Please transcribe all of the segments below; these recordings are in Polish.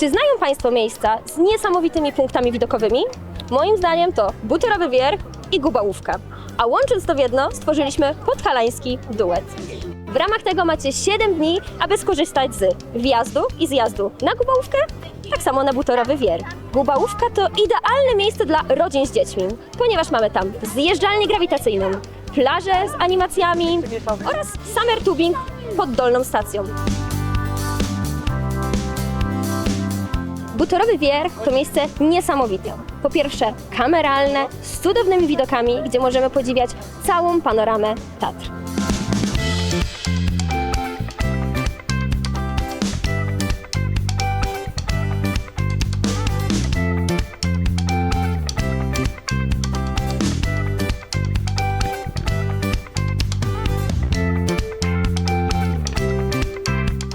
Czy znają Państwo miejsca z niesamowitymi punktami widokowymi? Moim zdaniem to Butorowy Wierch i Gubałówka. A łącząc to w jedno, stworzyliśmy podhalański duet. W ramach tego macie 7 dni, aby skorzystać z wjazdu i zjazdu na Gubałówkę, tak samo na Butorowy Wierch. Gubałówka to idealne miejsce dla rodzin z dziećmi, ponieważ mamy tam zjeżdżalnię grawitacyjną, plażę z animacjami oraz summer tubing pod dolną stacją. Butorowy Wierch to miejsce niesamowite. Po pierwsze, kameralne, z cudownymi widokami, gdzie możemy podziwiać całą panoramę Tatr.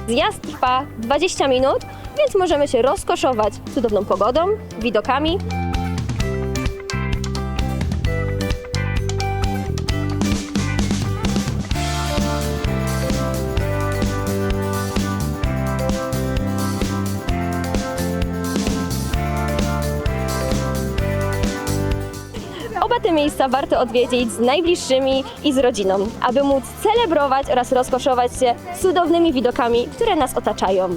Zjazd trwa 20 minut, więc możemy się rozkoszować cudowną pogodą, widokami. Te miejsca warto odwiedzić z najbliższymi i z rodziną, aby móc celebrować oraz rozkoszować się cudownymi widokami, które nas otaczają.